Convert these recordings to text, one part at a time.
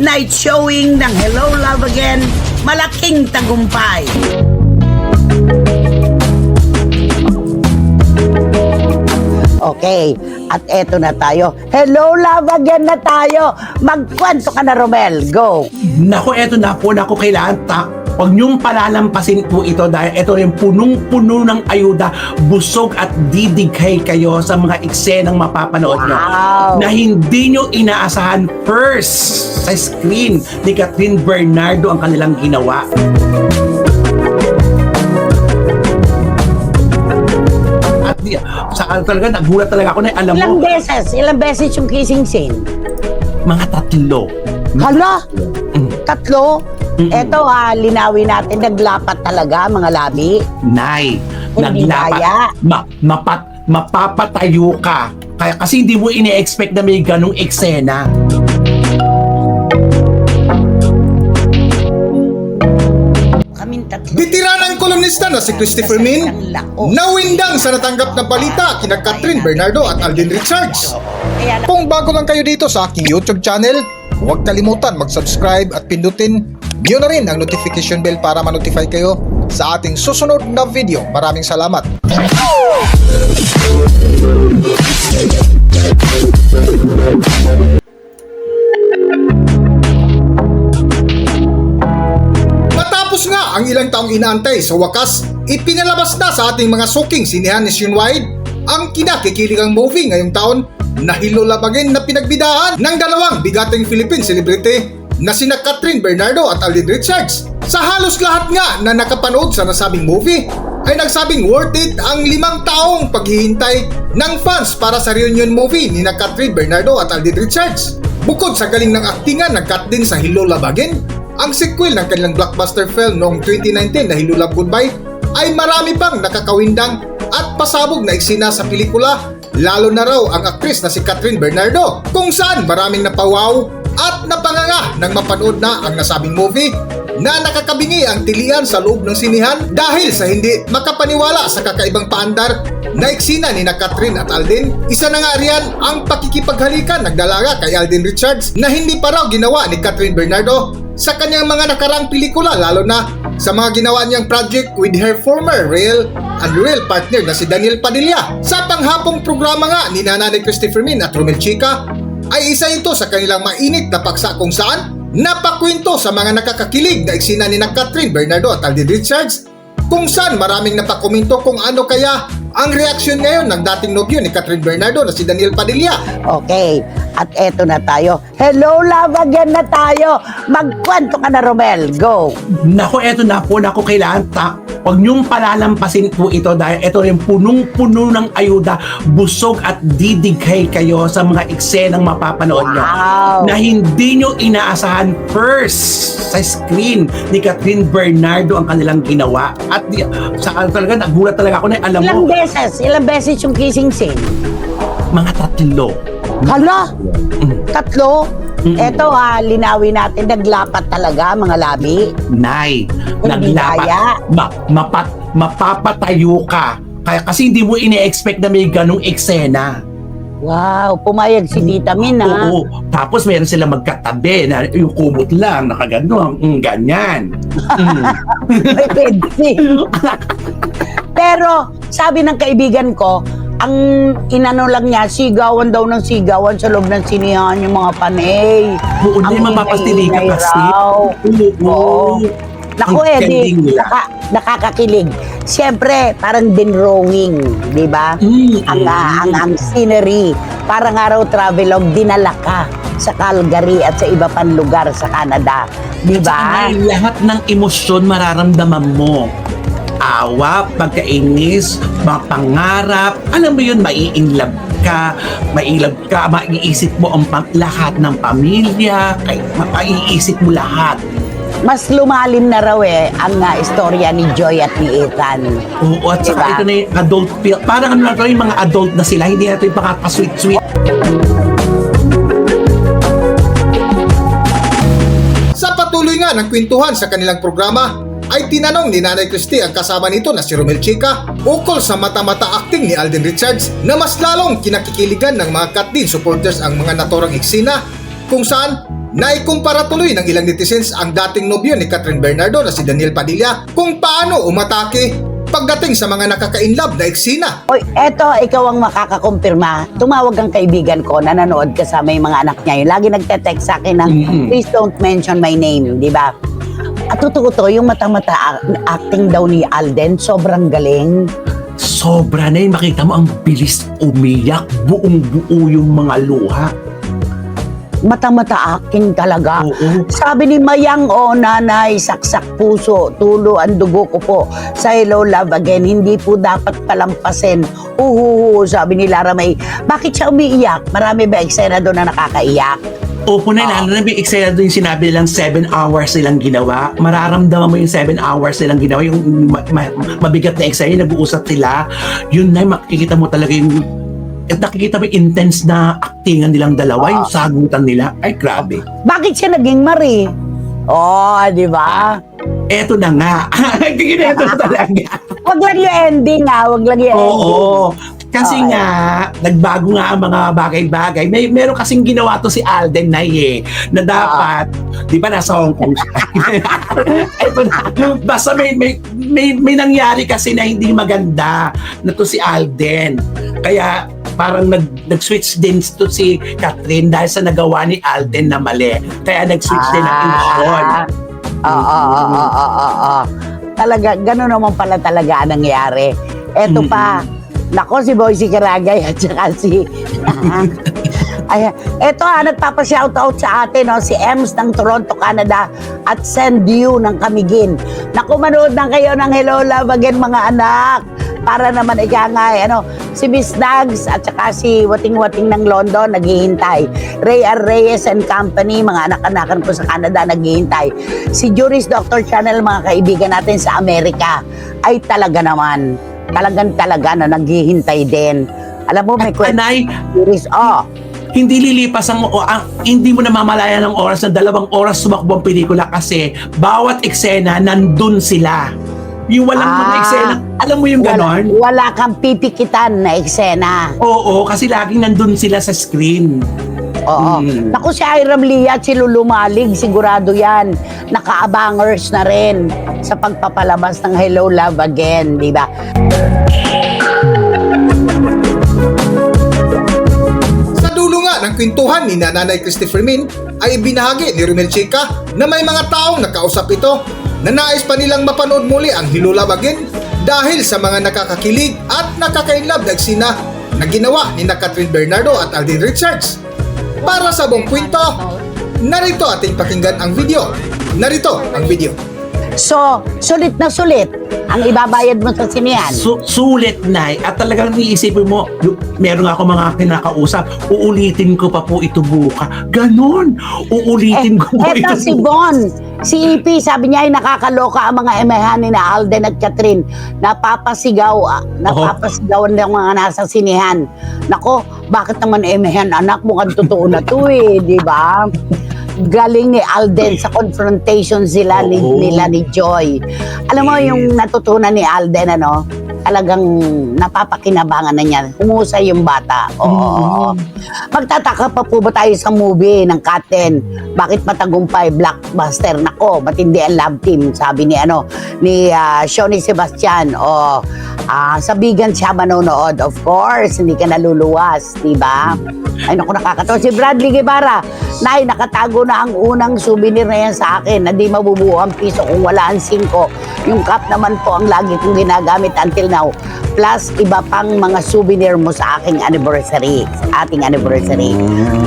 midnight showing ng Hello Love Again, malaking tagumpay. Okay, at eto na tayo. Hello Love Again na tayo. Magkwento ka na, Romel. Go. Nako, eto na po, nako, kailangan ta. Huwag niyong palalampasin po ito dahil ito rin punong-puno ng ayuda, busog at didighay kayo sa mga eksenang mapapanood niyo. Wow. Na hindi niyo inaasahan first sa screen ni Catherine Bernardo ang kanilang ginawa. At di, sa talaga, nagulat talaga ako na alam Ilang mo, beses? Ilang beses yung kissing scene? mga tatlo. Hala? Mm. Tatlo? Mm-mm. Eto ha, linawin natin, naglapat talaga mga labi. Nay, Hindi kaya. Ma, mapat, mapapatayo ka. Kaya kasi hindi mo ini-expect na may ganong eksena. Kaming tatlo. Bitiranang kolumnista na si Christopher Min, nawindang sa natanggap na balita kina Catherine Bernardo at Alden Richards. Kung bago lang kayo dito sa aking YouTube channel, huwag kalimutan mag-subscribe at pindutin niyo na rin ang notification bell para ma-notify kayo sa ating susunod na video. Maraming salamat. Matapos nga ang ilang taong inaantay sa wakas, ipinalabas na sa ating mga suking sinihan nationwide ang kinakikiligang movie ngayong taon na hilulabagin na pinagbidahan ng dalawang bigating Philippine celebrity na sina Catherine Bernardo at Alden Richards. Sa halos lahat nga na nakapanood sa nasabing movie ay nagsabing worth it ang limang taong paghihintay ng fans para sa reunion movie ni na Catherine Bernardo at Alden Richards. Bukod sa galing ng aktingan ng Kat din sa Hello Labagin, ang sequel ng kanilang blockbuster film noong 2019 na Hello Love Goodbye ay marami pang nakakawindang at pasabog na eksena sa pelikula lalo na raw ang aktris na si Catherine Bernardo kung saan maraming napawaw at napanganga nang mapanood na ang nasabing movie na nakakabingi ang tilian sa loob ng sinihan dahil sa hindi makapaniwala sa kakaibang paandar na eksena ni na Catherine at Alden. Isa na nga riyan ang pakikipaghalikan ng dalaga kay Alden Richards na hindi pa raw ginawa ni Catherine Bernardo sa kanyang mga nakarang pelikula lalo na sa mga ginawa niyang project with her former real and real partner na si Daniel Padilla. Sa panghapong programa nga ni Nanay Christopher Min at Romel Chica ay isa ito sa kanilang mainit na paksa kung saan napakwento sa mga nakakakilig na eksena ni na Catherine Bernardo at Alden Richards kung saan maraming napakomento kung ano kaya ang reaksyon ngayon ng dating nobyo ni Catherine Bernardo na si Daniel Padilla Okay, at eto na tayo. Hello Love Again na tayo. Magkwento ka na, Romel. Go. Nako, eto na po, nako, kailangan ta. Huwag niyong palalampasin po ito dahil ito rin punong-puno ng ayuda, busog at didighay kayo sa mga eksenang mapapanood niyo. Wow. Na hindi niyo inaasahan first sa screen ni Catherine Bernardo ang kanilang ginawa. At sa talaga, nagulat talaga ako na alam Ilang mo, beses? Ilang beses yung kissing scene? mga tatlo. Hala? Tatlo? Mm-mm. Eto ha, linawin natin, naglapat talaga mga labi. Nay, Hindi naglapat. kaya. Ma, mapat, mapapatayo ka. Kaya kasi hindi mo ini-expect na may ganong eksena. Wow, pumayag si Tita Min ha. Oo. Tapos meron sila magkatabi na yung kumot lang, nakagano, mm, ganyan. Mm. May pedsi. Pero sabi ng kaibigan ko, ang inano lang niya, sigawan daw ng sigawan sa loob ng sinihan yung mga panay. Oo, hindi Ang mapapastili ka kasi. Oo. Naku, eh, di, naka, nakakakilig. Siyempre, parang dinrowing, di ba? Mm, Ang, mm. ang, ang scenery, parang araw travelog, dinala ka sa Calgary at sa iba pang lugar sa Canada. Di ba? Lahat ng emosyon mararamdaman mo. Awa, pagkainis, mga pangarap, alam mo yun, maiinlove ka, mailab ka, maiisip mo ang lahat ng pamilya, kay, maiisip mo lahat. Mas lumalim na raw eh ang ah, istorya ni Joy at ni Ethan. Oo, at saka Diba? ito na yung adult feel. Parang ano na ito yung mga adult na sila, hindi na ito yung pakapasweet-sweet. Sa patuloy nga ng kwentuhan sa kanilang programa, ay tinanong ni Nanay Christie ang kasama nito na si Romel Chica ukol sa mata-mata acting ni Alden Richards na mas lalong kinakikiligan ng mga Katdin supporters ang mga naturang eksena kung saan Naikumpara tuloy ng ilang netizens ang dating nobyo ni Catherine Bernardo na si Daniel Padilla kung paano umatake pagdating sa mga nakaka-inlove na eksena. Oy, eto, ikaw ang makakakumpirma. Tumawag ang kaibigan ko na nanood kasama yung mga anak niya. Yung lagi nagte-text sa akin ng, Mhm. please don't mention my name, di ba? Totoo to, yung mata-mata acting daw ni Alden, sobrang galing. Sobra na yun. Makita mo ang bilis umiyak. Buong buo yung mga luha. Mata-mata acting talaga. Oo. Sabi ni Mayang, oh nanay, saksak puso, tulo ang dugo ko po sa Hello Love Again, hindi po dapat palampasin. Uhuhu, sabi ni Lara May. Bakit siya umiiyak? Marami ba eksena doon na nakakaiyak? Opo na, lalo na eksena doon yung sinabi nilang 7 hours nilang ginawa. Mararamdaman mo yung 7 hours nilang ginawa, yung ma- ma- mabigat na yung nag-uusap sila. Yun na, makikita mo talaga yung at nakikita mo yung intense na actingan nilang dalawa, yung sagutan nila. Ay, grabe. Bakit siya naging Marie? Oh, di ba? Eto na nga. Ito na talaga. Wag lang yung ending ah, wag lang yung ending. Oo. Kasi Oo. nga, nagbago nga ang mga bagay-bagay. May meron kasing ginawa to si Alden na eh, na dapat, di ba nasa Hong Kong siya? Ito na. Basta may, may, may, may nangyari kasi na hindi maganda na to si Alden. Kaya parang nag, nag-switch din to si Catherine dahil sa nagawa ni Alden na mali. Kaya nag-switch din ang. Ah. Oo, oo, oo, oo, oo, oo. Talaga, gano'n naman pala talaga ang nangyari. Eto pa, nako si Boysie Karagay at saka si... Ay, eto ha, nagpapa-shoutout sa atin, no, si Ems ng Toronto, Canada at Send You ng Kamigin. Naku, manood na kayo ng Hello Love Again mga anak. Para naman ika nga, eh, ano, si Miss Dags at saka si Wating-Wating ng London naghihintay. Ray R. Reyes and Company, mga anak-anakan ko sa Canada naghihintay. Si Juris Dr. Channel, mga kaibigan natin sa Amerika, ay talaga naman, talagang talaga na naghihintay din. Alam mo, may kwento. Anay, Juris, oh, hindi lilipas ang, o, ang hindi mo na mamalayan ng oras na dalawang oras sumakbo ang pelikula kasi bawat eksena nandun sila. Yung walang mga Ah. eksena, alam mo yung wala, ganon? wala kang pipikitan na eksena. Oo, kasi laging nandun sila sa screen. Oo. Mm. Naku, si Hiram Lee at si Lulu Malig, sigurado yan. Nakaabangers na rin sa pagpapalabas ng Hello Love Again, di ba? Sa dulo nga ng kwentuhan ni Nanay Christopher Min ay ibinahagi ni Romel Chica na may mga taong nakausap ito na nais pa nilang mapanood muli ang Hilula Bagin dahil sa mga nakakakilig at nakakainlove na eksena na ginawa ni na Catherine Bernardo at Alden Richards. Para sa buong kwento, narito ating pakinggan ang video. Narito ang video. So, sulit na sulit ang ibabayad mo sa sinihan. Su- sulit na at talagang iisipin mo, meron ako mga kinakausap, uulitin ko pa po ito buka. Ganon! Uulitin ko po Eh, ito eto si. Bon, si EP, sabi niya ay nakakaloka ang mga emehan ni na Alden at Catherine. Napapasigaw, ah, napapasigawan ng mga nasa sinihan. Nako, bakit naman emehan anak? Mukhang totoo na to eh, di ba? Galing ni Alden sa confrontation sila ni, Oo. nila ni Joy. Alam mo yung natutunan ni Alden ano, talagang napapakinabangan na niya. Humusay yung bata. Oo. Magtataka pa po ba tayo sa movie ng Katen? Bakit matagumpay blockbuster? Nako, matindi ang love team, sabi ni ano, ni uh, Shoni Sebastian. O, ah, sabigan siya manonood. Of course, hindi ka naluluwas, di ba? Ay, naku, nakakatawa. Si Bradley Guevara, Nay, nakatago na ang unang souvenir na yan sa akin na di mabubuo ang piso kung wala ang singko. Yung cup naman po ang lagi kong ginagamit until now. Plus, iba pang mga souvenir mo sa aking anniversary. Sa ating anniversary.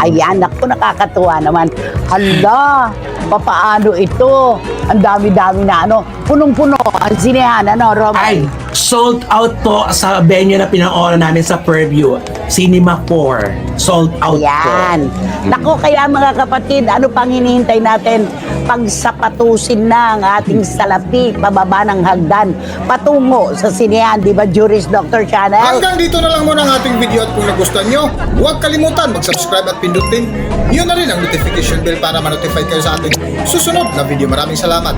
Ayan, naku, nakakatuwa naman. Hala, papaano ito? Ang dami-dami na ano. Punong-puno ang sinehan, ano, Roman? Ay, sold out po sa venue na pinanooran namin sa Purview. Cinema 4. Sold out po. Yan. Nako, kaya mga kapatid, ano pang hinihintay natin? Pagsapatusin na ang ating salapi, pababa ng hagdan, patungo sa sinehan, di ba, Juris Dr. Channel? Hanggang dito na lang muna ang ating video at kung nagustuhan nyo, huwag kalimutan mag-subscribe at pindutin. Yun na rin ang notification bell para ma-notify kayo sa ating susunod na video. Maraming salamat.